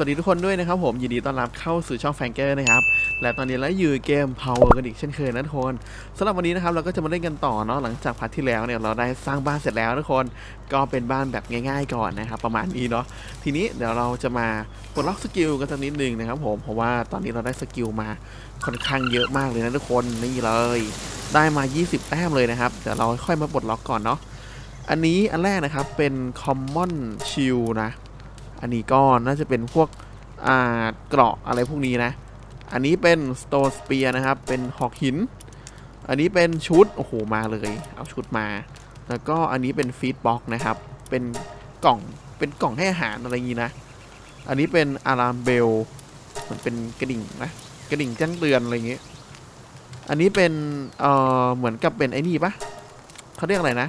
สวัสดีทุกคนด้วยนะครับผมยินดีต้อนรับเข้าสู่ช่องแฟงเกอร์นะครับ และตอนนี้เราอยู่เกม Power กันอีกเช่นเคยนะทุกคนสำหรับวันนี้นะครับเราก็จะมาเล่นกันต่อเนาะหลังจากพาร์ทที่แล้วเนี่ยเราได้สร้างบ้านเสร็จแล้วทุกคนก็เป็นบ้านแบบง่าย ๆ ก่อนนะครับประมาณนี้เนาะทีนี้เดี๋ยวเราจะมาปลดล็อกสกิลกันสักนิดนึงนะครับผมเพราะว่าตอนนี้เราได้สกิลมาค่อนข้างเยอะมากเลยนะทุกคนนี่เลยได้มา 20 แต้มเลยนะครับเดี๋ยวเราค่อยมาปลดล็อกก่อนเนาะอันนี้อันแรกนะครับเป็น Common Shield นะ อันนี้ก็น่าจะเป็นพวกอ่าเกราะอะไรพวกนี้นะ อันนี้เป็น Stone Spear นะครับ เป็นหอกหิน อันนี้เป็นชุด โอ้โห มาเลย เอาชุดมา แล้วก็อันนี้เป็นฟีดบ็อกนะครับ เป็นกล่อง เป็นกล่องให้อาหารอะไรอย่างนี้นะ อันนี้เป็นอารามเบล มันเป็นกระดิ่งนะ กระดิ่งแจ้งเตือนอะไรอย่างเงี้ย อันนี้เป็น เอ่อ เหมือนกับเป็นไอ้นี่ปะเขาเรียกอะไรนะ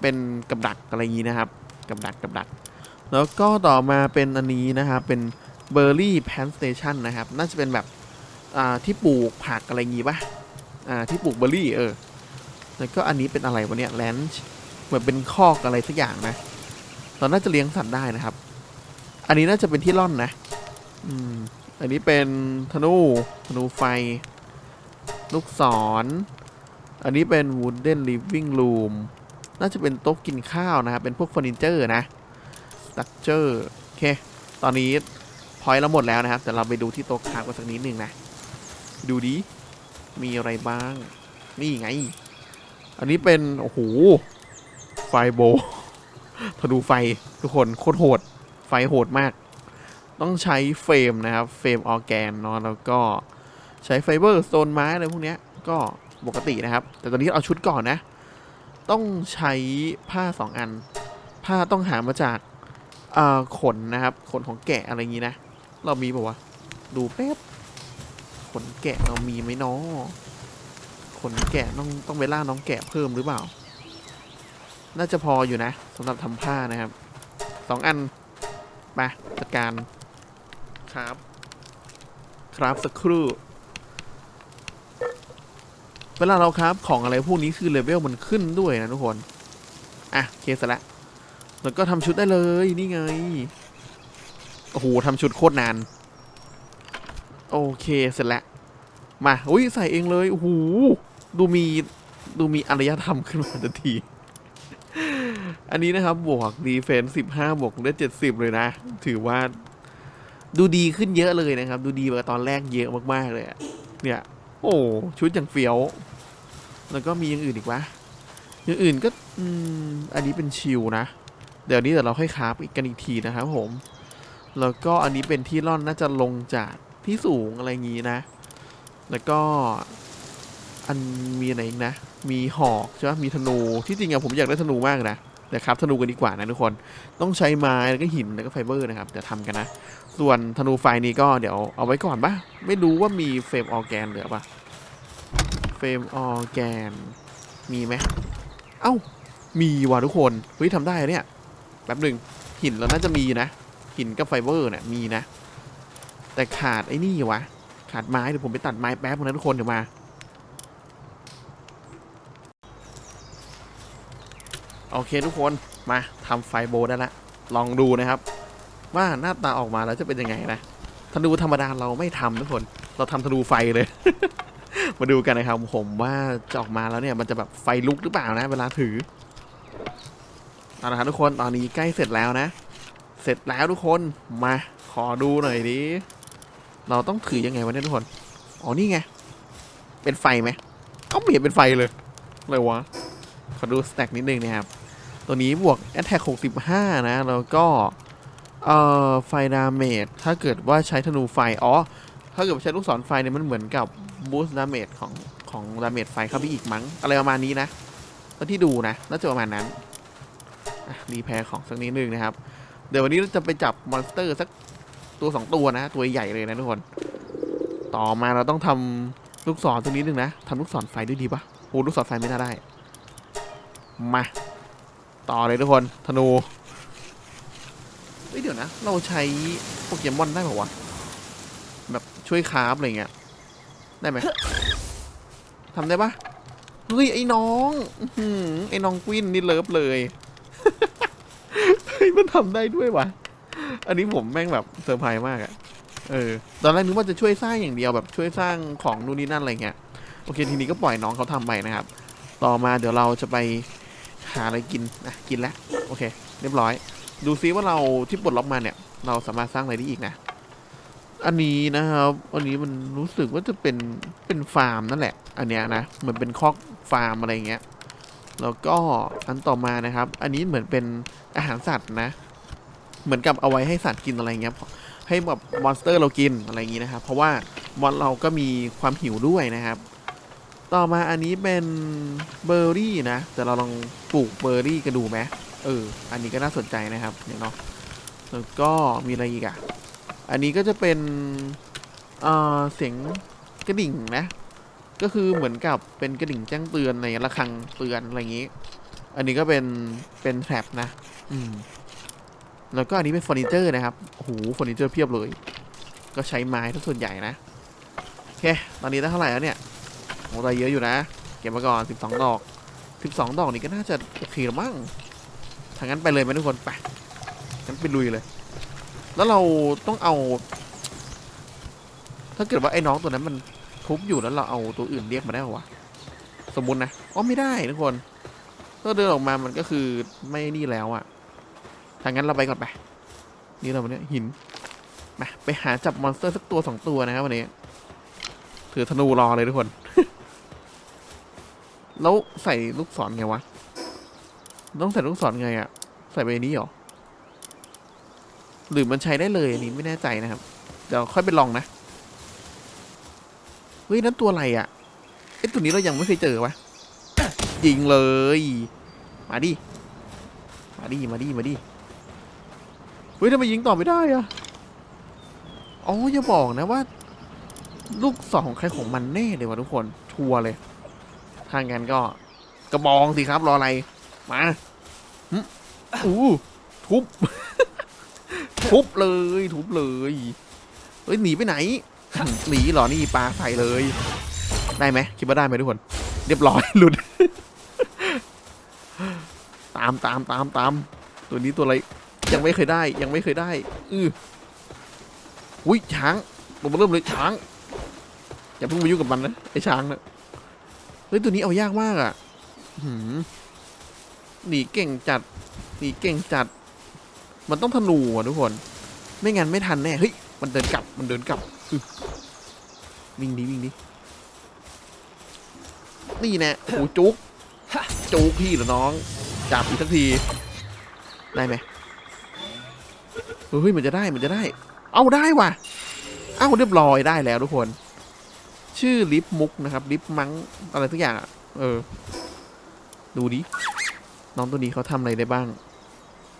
เป็นกับดักอะไรอย่างนี้นะครับ กับดักกับดัก แล้วก็ต่อมาเป็นอันนี้นะครับ เป็นเบอร์รี่แพนสเตชันนะครับ น่าจะเป็นแบบอ่าที่ปลูกผักอะไรงี้ปะอ่าที่ปลูกเบอร์รี่เออ แล้วก็อันนี้เป็นอะไรวะเนี่ยแลนช์เหมือนเป็นคอกอะไรสักอย่างนะ เราน่าจะเลี้ยงสัตว์ได้นะครับ อันนี้น่าจะเป็นที่ร่อนนะ อืม อันนี้เป็นธนูธนูไฟ ลูกศร อันนี้เป็น wooden living room น่าจะเป็นโต๊ะกินข้าวนะครับ เป็นพวกเฟอร์นิเจอร์นะ ตั๊กเจอร์โอเค ตอนนี้พอยต์เราหมดแล้วนะครับ แต่เราไปดูที่โต๊ะคราฟกันสักนิดหนึ่งนะ ดูดิ มีอะไรบ้าง นี่ไง อันนี้เป็น โอ้โห ไฟโบว์ธนูไฟทุกคนโคตรโหด ไฟโหดมาก ต้องใช้เฟรมนะครับ เฟรมออแกนเนาะ แล้วก็ใช้ไฟเบอร์โซนไม้อะไรพวกนี้ก็ปกตินะครับ แต่ตอนนี้เอาชุดก่อนนะ ต้องใช้ผ้าสองอัน ผ้าต้องหามาจาก เอ่อขนนะครับ ขนของแกะอะไรอย่างนี้นะ เรามีป่าวะ ดูแป๊บ ขนแกะเรามีไหมน้อขนแกะต้องต้องไปล่าน้องแกะเพิ่มหรือเปล่า น่าจะพออยู่นะสำหรับทำผ้านะครับ สองอันไปจัดการครับ ครับสักครู่ เวลาเราครับของอะไรพวกนี้คือเลเวลมันขึ้นด้วยนะทุกคน อะโอเคเสร็จแล้ว แล้วก็ทำชุดได้เลยนี่ไง โอ้โหทำชุดโคตรนาน โอเคเสร็จแล้ว มาอุ้ยใส่เองเลยโอ้โหดูมีดูมีอารยธรรมขึ้นมาทันที อันนี้นะครับ บวกดีเฟนสิบห้าบวกได้เจ็ดสิบเลยนะ ถือว่าดูดีขึ้นเยอะเลยนะครับ ดูดีกว่าตอนแรกเยอะมากๆเลยเนี่ย โอ้ชุดอย่างเฟี้ยว แล้วก็มีอย่างอื่นอีกวะอย่างอื่นก็อืมอันนี้เป็นชิลนะ เดี๋ยวนี้เดี๋ยวเราค่อยคราฟอีกกันอีกทีนะครับผม แล้วก็อันนี้เป็นที่ร่อนน่าจะลงจากที่สูงอะไรอย่างงี้นะ แล้วก็อันมีอะไรอีกนะ มีหอกใช่ไหมมีธนูที่จริงอะผมอยากได้ธนูมากนะแต่ครับธนูกันดีกว่านะทุกคน ต้องใช้ไม้แล้วก็หินแล้วก็ไฟเบอร์นะครับเดี๋ยวทำกันนะ ส่วนธนูไฟนี้ก็เดี๋ยวเอาไว้ก่อนปะไม่รู้ว่ามีเฟรมออแกนเหลือปะเฟรมออแกนมีไหมเอ้ามีว่ะทุกคนเฮ้ยทำได้เนี่ย แป๊บหนึ่งหินเราน่าจะมีนะ หินกับไฟเบอร์เนี่ยมีนะ แต่ขาดไอ้นี่วะ ขาดไม้เดี๋ยวผมไปตัดไม้แป๊บนะทุกคนเดี๋ยวมาโอเคทุกคนมาทำไฟโบได้ละลองดูนะครับ ว่าหน้าตาออกมาแล้วจะเป็นยังไงนะธนูธรรมดาเราไม่ทำทุกคน เราทำธนูไฟเลย มาดูกันนะครับผมว่าจะออกมาแล้วเนี่ยมันจะแบบไฟลุกหรือเปล่านะ เวลาถือ เอาละครับทุกคนตอนนี้ใกล้เสร็จแล้วนะ เสร็จแล้วทุกคนมาขอดูหน่อยดิเราต้องถือยังไงวะเนี่ยทุกคนอ๋อนี่ไงเป็นไฟไหมเอ้าไม่เห็นเป็นไฟเลยอะไรวะขอดูสแต็กนิดนึงนะครับ ตัวนี้บวก Attack 65 นะ แล้วก็ เอ่อ ไฟดาเมจ ถ้าเกิดว่าใช้ธนูไฟ อ๋อ ถ้าเกิดใช้ลูกศรไฟเนี่ยมันเหมือนกับบูสต์ดาเมจของของดาเมจไฟเข้าไปอีกมั้ง อะไรประมาณนี้นะตอนที่ดูนะ น่าจะประมาณนั้น รีแพร์ของสักนิดนึงนะครับ เดี๋ยววันนี้เราจะไปจับมอนสเตอร์สักตัวสองตัวนะ ตัวใหญ่เลยนะทุกคน ต่อมาเราต้องทำลูกศรตัวนี้นึงนะทำลูกศรไฟด้วยดีปะโอ้ลูกศรไฟไม่น่าได้ มา ต่อเลยทุกคน ธนูเฮ้ยเดี๋ยวนะ เราใช้โปเกมอนได้ป่าวะ แบบช่วยคราฟอะไรเงี้ย ได้ไหมทำได้ปะเฮ้ย ไอ้น้อง ไอ้น้องกวินนี่เลิฟเลย ฮ้ยมันทำได้ด้วยวะอันนี้ผมแม่งแบบเซอร์ไพรส์มากอะเออ ตอนแรกนึกว่าจะช่วยสร้างอย่างเดียวแบบช่วยสร้างของนู่นนี่นั่นอะไรเงี้ย โอเคทีนี้ก็ปล่อยน้องเขาทำไปนะครับ ต่อมาเดี๋ยวเราจะไปหาอะไรกินนะกินแล้วโอเค เรียบร้อย ดูซิว่าเราที่ปลดล็อกมาเนี่ย เราสามารถสร้างอะไรได้อีกนะ อันนี้นะครับ อันนี้มันรู้สึกว่าจะเป็นเป็นฟาร์มนั่นแหละ อันเนี้ยนะ เหมือนเป็นคอกฟาร์มอะไรเงี้ย แล้วก็อันต่อมานะครับ อันนี้เหมือนเป็นอาหารสัตว์นะ เหมือนกับเอาไว้ให้สัตว์กินอะไรเงี้ยให้แบบมอนสเตอร์เรากินอะไรอย่างงี้นะครับ เพราะว่ามอนเราก็มีความหิวด้วยนะครับ ต่อมาอันนี้เป็นเบอร์รี่นะแต่เราลองปลูกเบอร์รี่กันดูไหมเออ อันนี้ก็น่าสนใจนะครับเนี่ยเนาะแล้วก็มีอะไรอีกอะ่ะ อันนี้ก็จะเป็นเออเสียงกระดิ่งนะ ก็คือเหมือนกับเป็นกระดิ่งแจ้งเตือนในระฆังเตือนอะไรอย่างนี้ อันนี้ก็เป็นเป็นแท็บนะ อืม แล้วก็อันนี้เป็นเฟอร์นิเจอร์นะครับโอ้โหเฟอร์นิเจอร์เพียบเลย ก็ใช้ไม้ทั้งส่วนใหญ่นะโอเค ตอนนี้ได้เท่าไหร่แล้วเนี่ยโอ้ได้เยอะอยู่นะ เก็บมาก่อน12ดอก12ดอกนี่ก็น่าจะโอเคแล้วมั้งทางนั้นไปเลยไหมทุกคนไปงั้นไปลุยเลย แล้วเราต้องเอา ถ้าเกิดว่าไอ้น้องตัวนั้นมัน ทุบอยู่แล้วเราเอาตัวอื่นเรียกมาได้หรอวะสมมุตินะอ๋อไม่ได้ทุกคนถ้าเดินออกมามันก็คือไม่นี่แล้วอะทางนั้นเราไปก่อนไป นี่เราวันนี้หินมาไปหาจับมอนสเตอร์สักตัวสองตัวนะครับวันนี้ ถือธนูรอเลยทุกคน แล้วใส่ลูกศรไงวะ ต้องใส่ลูกศรไงอะใส่ไปนี้หรอ หรือมันใช้ได้เลยอันนี้ไม่แน่ใจนะครับ เดี๋ยวค่อยไปลองนะ เฮ้ย นั่นตัวอะไรอะไอตัวนี้เรายังไม่เคยเจอวะยิงเลย มาดิ มาดิ มาดิ มาดิ เฮ้ยทำไมยิงต่อไม่ได้อะอ๋ออย่าบอกนะว่า ลูกสองของใครของมันแน่เลยวะทุกคน ชัวร์เลย ทางกันก็ กระบองสิครับ รออะไร มาอู้ทุบ ทุบเลย ทุบเลย เฮ้ย หนีไปไหน หนีเหรอนี่ปลาใส่เลย ได้ไหมคิดว่าได้ไหมทุกคน เรียบร้อยหลุด ตามตามตามตาม ตัวนี้ตัวอะไร ยังไม่เคยได้ ยังไม่เคยได้ อืออุ้ยช้างผมเริ่มเลยช้าง อย่าเพิ่งไปยุ่งกับมันนะไอ้ช้างนะเฮ้ยตัวนี้เอายากมากอะหืมหนีเก่งจัดหนีเก่งจัด มันต้องธนูอะทุกคน ไม่งั้นไม่ทันแน่ เฮ้ย มันเดินกลับ มันเดินกลับ วิ่งดิวิ่งดินี่แน่โอ้จุกจุกพี่เหรอน้องจับอีกสักที ได้ไหมเฮ้ยมันจะได้มันจะได้ เอาได้ว่ะ เอ้าเรียบร้อยได้แล้วทุกคน ชื่อลิฟมุกนะครับ ลิฟมังอะไรทุกอย่างอะเออ ดูดิ น้องตัวนี้เขาทำอะไรได้บ้าง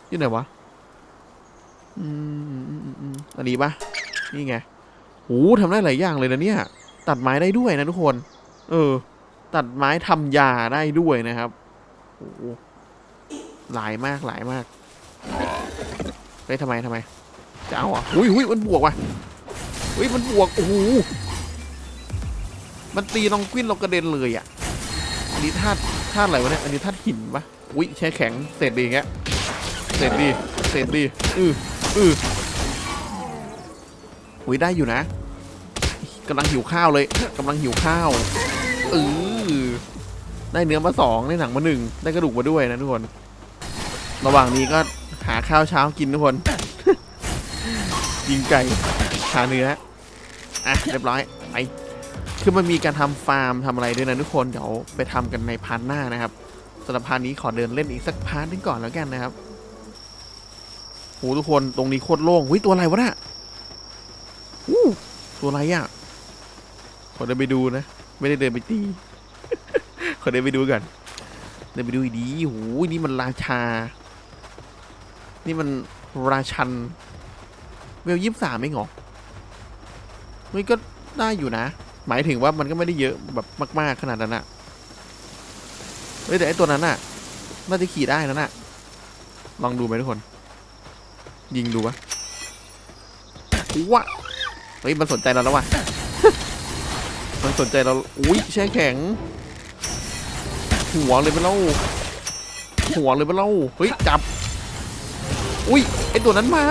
อยู่ไหนวะอืมอืมอืมอืมอันนี้ปะนี่ไง โอ้ทำได้หลายอย่างเลยนะเนี่ย ตัดไม้ได้ด้วยนะทุกคน เออ ตัดไม้ทำยาได้ด้วยนะครับโอ้หลายมากหลายมากเฮ้ยทำไมทำไม จะเอาอะอุ้ยอุ้ยมันบวกว่ะอุ้ยมันบวก โอ้โห มันตีน้องกวินเรากระเด็นเลยอะ อันนี้ธาตุธาตุอะไรวะเนี่ย อันนี้ธาตุหินปะอุ้ยแช่แข็งเศษดีอย่เงี้ยเศษดีเศษดี อืออือ อุ้ยได้อยู่นะกำลังหิวข้าวเลยกำลังหิวข้าวเออได้เนื้อมาสองได้หนังมาหนึ่งได้กระดูกมาด้วยนะทุกคน ระหว่างนี้ก็หาข้าวเช้ากินทุกคน ยิงไก่หาเนื้ออะเรียบร้อยไปคือมันมีการทำฟาร์มทำอะไรด้วยนะทุกคนเดี๋ยวไปทำกันในพาร์ทหน้านะครับสำหรับพาร์ทนี้ขอเดินเล่นอีกสักพาร์ทนึงก่อนแล้วกันนะครับโหทุกคนตรงนี้โคตรโล่งวิตัวอะไรวะน่ะ ตัวอะไรอะ ขอเดินไปดูนะ ไม่ได้เดินไปตี ขอเดินไปดูก่อนเดินไปดูดีโหนี่มันราชา นี่มันราชัน เวลยี่สิบสามเองเหรอเฮ้ยก็ได้อยู่นะ หมายถึงว่ามันก็ไม่ได้เยอะแบบมาก ๆ ขนาดนั้นอะเฮ้ยแต่ไอตัวนั้นอะน่าจะขี่ได้นั่นอะลองดูไหมทุกคน ยิงดูวะว้า ฮ้ยมันสนใจเราแล้ววะมันสนใจเรา อุ้ยแช่แข็ง หัวเลยไปเล่า หัวเลยไปเล่า เฮ้ยจับ อุ้ยไอตัวนั้นมา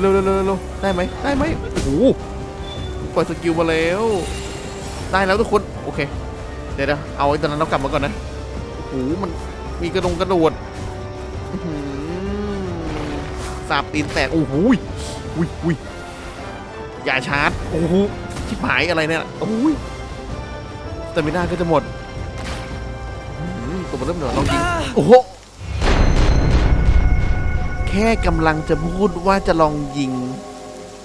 เร็วเร็วเร็วเร็วได้ไหมได้ไหมโอ้โหปล่อยสกิลมาแล้ว ได้แล้วทุกคน โอเค เดี๋ยวนะเอาไอ้ตอนนั้นเรากลับมาก่อนนะโอ้โหมันมีกระดงกระโดดอื้อหือสาบตีนแตก โอ้โหยอุ้ยอุ้ย อย่าชาร์จ โอ้โหชิบหายอะไรเนี่ยโอ้ยแต่ไม่ได้ก็จะหมดอื้อหือตัวมันเริ่มเหนือลองยิงโอ้โหแค่กำลังจะพูดว่าจะลองยิง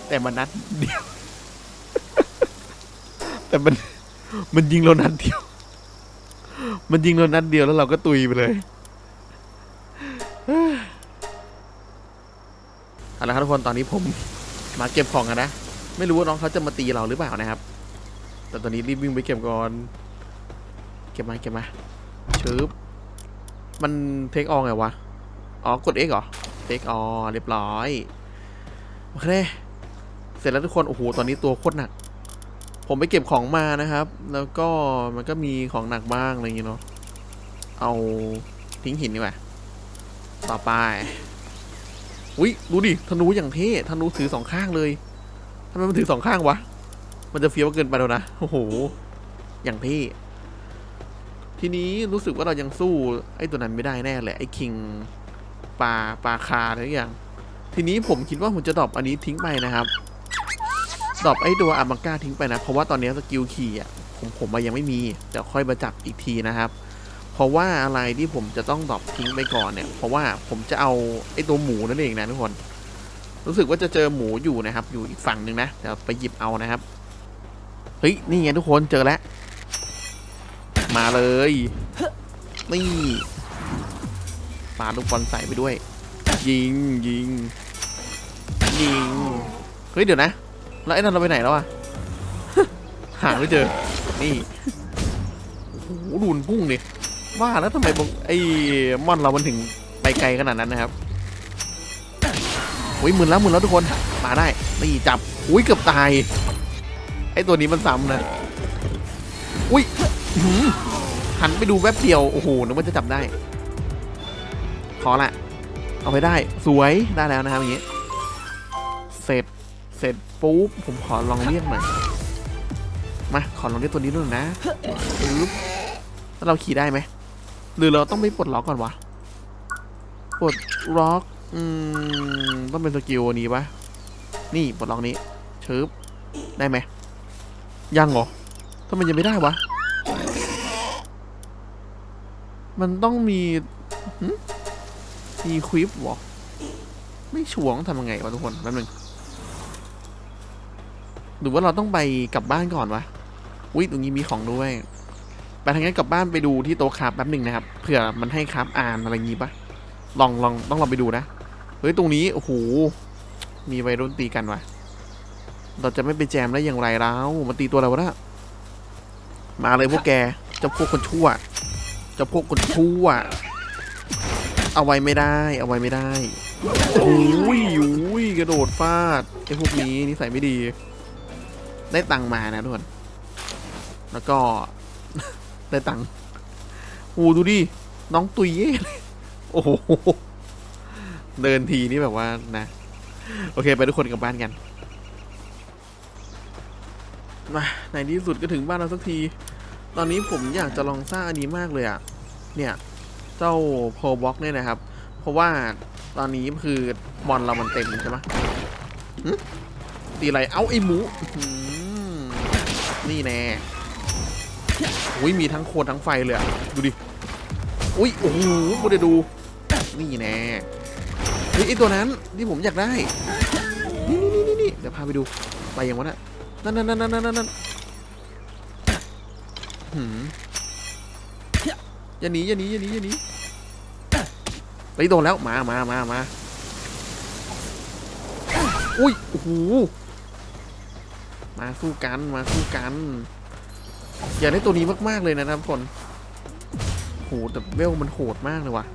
แต่มันนัดเดียว แต่มันมันยิงเรานัดเดียว มันยิงเรานัดเดียวแล้วเราก็ตุยไปเลยเอาละครับทุกคนตอนนี้ผมมาเก็บของกันนะ ไม่รู้ว่าน้องเขาจะมาตีเราหรือเปล่านะครับ แต่ตอนนี้รีบวิ่งไปเก็บก่อน เก็บมาเก็บมาชึบมันเทคออไงวะ อ๋อกด X เหรอ เทคออเรียบร้อย โอเค เสร็จแล้วทุกคน โอ้โห ตอนนี้ตัวโคตรหนัก ผมไปเก็บของมานะครับ แล้วก็มันก็มีของหนักบ้างอะไรอย่างเงี้ยเนาะ เอาทิ้งหินดีกว่า ต่อไป อุ้ยดูดิ ธนูอย่างเท่ ธนูถือสองข้างเลย ทำไมมันถือสองข้างวะ มันจะเฟี้ยวเกินไปแล้วนะ โอ้โห อย่างเท่ทีนี้รู้สึกว่าเรายังสู้ ไอ้ตัวนั้นไม่ได้แน่แหละ ไอ้คิงปลาปลาคาอะไรอย่าง ทีนี้ผมคิดว่าผมจะดรอปอันนี้ทิ้งไปนะครับดรอปไอ้ตัวอามังก้าทิ้งไปนะ เพราะว่าตอนนี้สกิลขี่อะผมผมมายังไม่มีเดี๋ยวค่อยมาจับอีกทีนะครับ เพราะว่าอะไรที่ผมจะต้องดรอปทิ้งไปก่อนเนี่ย เพราะว่าผมจะเอาไอ้ตัวหมูนั่นเองนะทุกคน รู้สึกว่าจะเจอหมูอยู่นะครับ อยู่อีกฝั่งหนึ่งนะเดี๋ยวไปหยิบเอานะครับ เฮ้ย นี่ไงทุกคนเจอแล้ว มาเลย นี่ปาลูกบอลใส่ไปด้วย ยิงยิง ยิง เฮ้ย เดี๋ยวนะ แล้วไอ้นั่นเราไปไหนแล้วอะหาไม่เจอ นี่โอ้โหดูนพุ่งดิว่าแล้วทำไมไอ้มอนเรามันถึงไปไกลขนาดนั้นนะครับ อุ้ยหมื่นแล้วหมื่นแล้วทุกคนมาได้นี่จับอุ้ยเกือบตายไอตัวนี้มันซ้ำนะอุ้ยหันไปดูแวบเดียวโอ้โหนึกว่าจะจับได้ขอละเอาไปได้สวยได้แล้วนะครับอย่างงี้ เสร็จเสร็จปุ๊บผมขอลองเรียกหน่อยมาขอลองเรียกตัวนี้ด้วยนะปึ๊บแล้วเราขี่ได้ไหมหรือเราต้องไปปลดล็อกก่อนวะปลดล็อก อืม ต้องเป็นสกิลนนี้ปะนี่ปลดล็อกนี้ชึบได้ไหม ยังเหรอทำไมยังไม่ได้วะ มันต้องมีมีควิปหรอ ไม่ชัวงทำยังไงวะทุกคนแป๊บนึงหรือว่าเราต้องไปกลับบ้านก่อนวะอุ้ยตรงนี้มีของด้วยไปทางนั้นกลับบ้านไปดูที่โต๊ะคราฟแป๊บหนึ่งนะครับเผื่อมันให้คราฟอ่านอะไรงี้ปะลองลองต้องลองไปดูนะ เฮ้ย ตรงนี้ โอ้โห มีวัยรุ่นตีกันวะเราจะไม่ไปแจมได้อย่างไรแล้วมันตีตัวอะไรวะน่ะมาเลยพวกแกเจ้าพวกคนชั่วเจ้าพวกคนชั่ว เอาไว้ไม่ได้ เอาไว้ไม่ได้โอ้ยโอ้ยกระโดดฟาดไอ้พวกนี้นิสัยไม่ดี ได้ตังค์มานะทุกคน แล้วก็ ได้ตังค์โอ้ดูดิ น้องตุยเย่เลยโอ้โห เดินทีนี่แบบว่านะ โอเค ไปทุกคนกลับบ้านกัน มาในที่สุดก็ถึงบ้านเราสักที ตอนนี้ผมอยากจะลองสร้างอันนี้มากเลยอะเนี่ย เจ้าโพบ็อกเนี่ยนะครับ เพราะว่าตอนนี้คือบอลเรามันเต็มใช่ไหมตีอะไร เอาไอ้หมูนี่แน่อุ้ยมีทั้งโคนทั้งไฟเลยอะดูดิ อุ้ยโอ้โหโมเดลดู นี่แน่ เฮ้ยไอตัวนั้นที่ผมอยากได้ นี่นี่นี่นี่เดี๋ยวพาไปดู ไปยังวะน่ะนั่นนั่นนั่นนั่นนั่นหืมอย่าหนีอย่าหนีอย่าหนีอย่าหนีไปโดนแล้ว มามามามาอุ้ย โอ้โห มาสู้กัน มาสู้กัน อยากได้ตัวนี้มาก ๆ เลยนะครับทุกคนโหแต่เวลมันโหดมากเลยว่ะ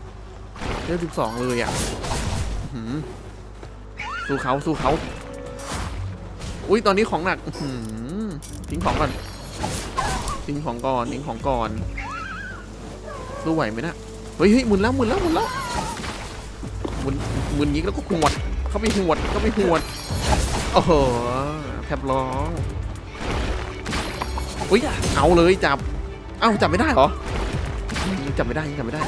เวลสิบสองเลยอะ สู้เขาสู้เขาอุ้ยตอนนี้ของหนักหือทิ้งของก่อนทิ้งของก่อนทิ้งของก่อนสู้ไหวไหมนะเฮ้ยเฮ้ยหมุนแล้วหมุนแล้วหมุนแล้วหมุนหมุนยิงแล้วก็ขวด เข้าไปหวดเข้าไปหวดโอ้โหแทบร้องอุ้ยเอาเลยจับเอ้าจับไม่ได้เหรอจับไม่ได้จับไม่ได้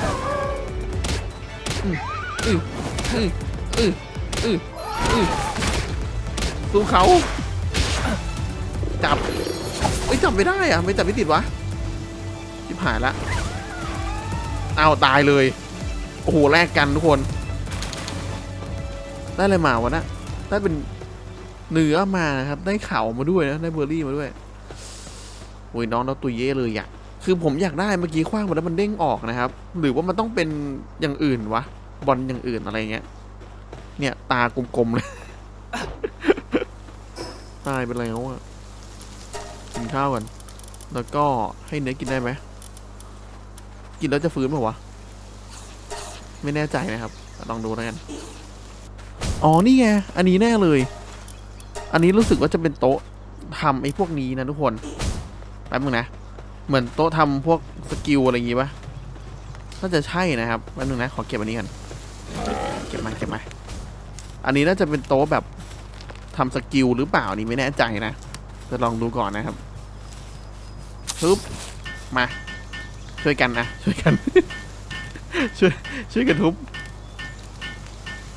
อืมอืออือ อืออืออือสู้เขา จับเอ้ยจับไม่ได้อะไม่จับไม่ติดวะชิบหายละเอาตายเลย โอ้โหแลกกันทุกคน ได้อะไรมาวะนะได้เป็นเนื้อมานะครับ ได้เข่ามาด้วยนะ ได้เบอร์รี่มาด้วยโอ้ยน้องเราตัวเย่เลยอยากคือผมอยากได้เมื่อกี้คว้างมาแล้วมันเด้งออกนะครับ หรือว่ามันต้องเป็นอย่างอื่นวะ บอลอย่างอื่นอะไรเงี้ย เนี่ย ตากลมๆเลย ตายไปแล้วอะกินข้าวก่อนแล้วก็ให้เนื้อกินได้ไหม กินแล้วจะฟื้นเปล่าวะ ไม่แน่ใจนะครับ ลองดูแล้วกัน อ๋อ นี่ไง อันนี้แน่เลย อันนี้รู้สึกว่าจะเป็นโต๊ะทำไอ้พวกนี้นะทุกคน แป๊บนึงนะ เหมือนโต๊ะทำพวกสกิลอะไรอย่างงี้ปะน่าจะใช่นะครับแป๊บนึงนะ ขอเก็บอันนี้กันเก็บมา เก็บมา อันนี้น่าจะเป็นโต๊ะแบบทำสกิลหรือเปล่านี่ไม่แน่ใจนะ จะลองดูก่อนนะครับปึ๊บมาช่วยกันนะ ช่วยกัน ช่วยช่วยกันทุบ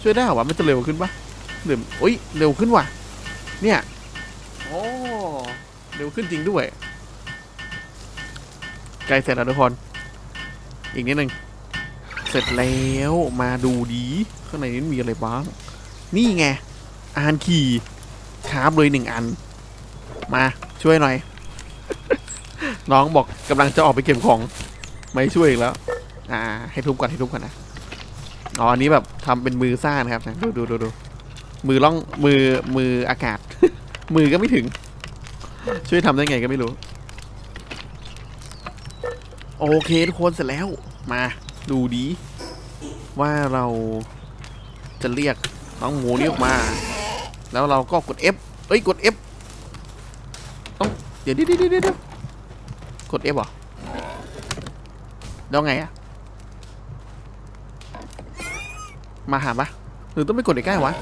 ช่วยได้เหรอวะมันจะเร็วขึ้นปะหรืออุ้ยเร็วขึ้นว่ะ เนี่ยโอ้เร็วขึ้นจริงด้วยใกล้เสร็จแล้วทุกคน อีกนิดหนึ่งเสร็จแล้วมาดูดี ข้างในนี้มีอะไรบ้าง นี่ไงอานขี่คาบเลยหนึ่งอัน มาช่วยหน่อย น้องบอกกำลังจะออกไปเก็บของ ไม่ช่วยอีกแล้ว อ่า ให้ทุบก่อนให้ทุบก่อนนะอ๋ออันนี้แบบทำเป็นมือซ่านะครับนะดูดูดูดูมือล่องมือมืออากาศ มือก็ไม่ถึง ช่วยทำได้ไงก็ไม่รู้ โอเคทุกคนเสร็จแล้ว มาดูดี ว่าเราจะเรียก น้องหมูนี่ออกมา แล้วเราก็กด F เอ้ยกด F ต้องเดี๋ยวเดี๋ยวเดี๋ยวเดี๋ยวกด F เหรอแล้วไงอะมาหาปะหรือต้องไปกดใกล้ๆวะ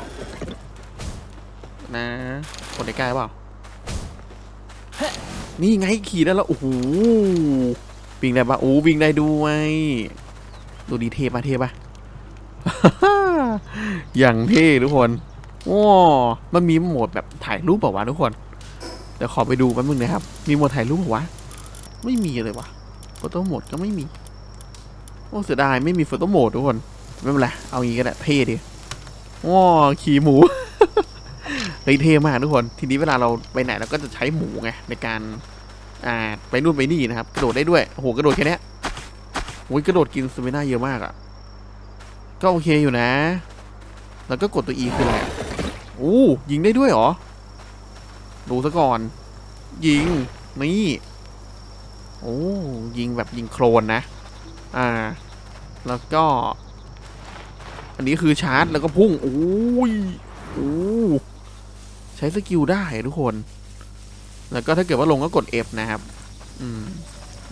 นะกดใกล้ๆเปล่านี่ไงขี่ได้แล้วโอ้โหวิ่งได้ปะโอ้วิ่งได้ด้วยดูดีเทปะเทปะ อย่างเท่ทุกคนว้มันมีโหมดแบบถ่ายรูปเปล่าวะทุกคน เดี๋ยวขอไปดูแป๊บนึงนะครับ มีโหมดถ่ายรูปเปล่าวะ ไม่มีเลยวะโฟโต้โหมดก็ไม่มี โอ้เสียดายไม่มีโฟโต้โหมดทุกคน ไม่เป็นไร เอางี้ก็ได้เท่ดิว้ขี่หมูเฮ้ยเท่มากทุกคน ทีนี้เวลาเราไปไหนเราก็จะใช้หมูไงในการอ่าไปนู่นไปนี่นะครับ กระโดดได้ด้วย โอ้โหกระโดดแค่เนี้ยโอ้ยกระโดดกินสเตมิน่าเยอะมากอะ่ะ ก็โอเคอยู่นะ แล้วก็กดตัว E คืออะไรอะโอ้ยิงได้ด้วยเหรอ ดูซะก่อน ยิง นี่ โอ้ยิงแบบยิงโครนนะ อ่า แล้วก็ อันนี้คือชาร์จแล้วก็พุ่งโอ้ยโอ้ใช้สกิลได้ทุกคน แล้วก็ถ้าเกิดว่าลงก็กด F นะครับ อืม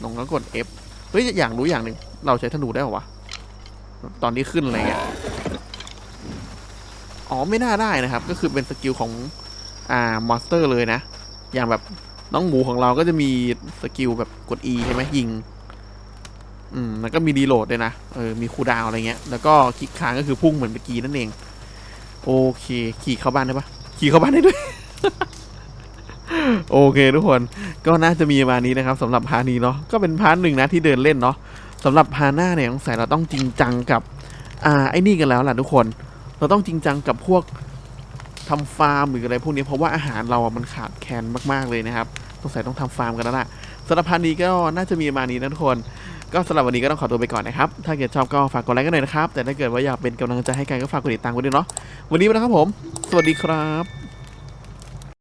ลงก็กด F เฮ้ย อยากรู้อย่างหนึ่งเราใช้ธนูได้เหรอวะ ตอนนี้ขึ้นอะไรเงี้ยอ๋อไม่น่าได้นะครับ ก็คือเป็นสกิลของอ่ามอนสเตอร์เลยนะ อย่างแบบน้องหมูของเราก็จะมีสกิลแบบกด E ใช่ไหมยิง อืมแล้วก็มีดีโหลดด้วยนะ เออ มีคูดาวอะไรเงี้ย แล้วก็คลิกค้างก็คือพุ่งเหมือนเมื่อกี้นั่นเอง โอเค ขี่เข้าบ้านได้ปะขี่เข้าบ้านได้ด้วย โอเคทุกคน ก็น่าจะมีประมาณนี้นะครับสำหรับพาร์ทนี้เนาะ ก็เป็นพาร์ทหนึ่งนะที่เดินเล่นเนาะ สำหรับพาน้าเนี่ยสงสัยเราต้องจริงจังกับ อ่าไอ้นี่กันแล้วล่ะทุกคน เราต้องจริงจังกับพวกทำฟาร์มหรืออะไรพวกนี้เพราะว่าอาหารเราอะมันขาดแคลนมากๆเลยนะครับสงสัยต้องทำฟาร์มกันแล้วล่ะสำหรับพาร์ทนี้ก็น่าจะมีประมาณนี้นะทุกคนก็สำหรับวันนี้ก็ต้องขอตัวไปก่อนนะครับ ถ้าเกิดชอบก็ฝากกดไลค์กันหน่อยนะครับ แต่ถ้าเกิดว่าอยากเป็นกำลังใจให้กันก็ฝากกดติดตามกันด้วยเนาะ วันนี้ไปแล้วครับผม สวัสดีครับ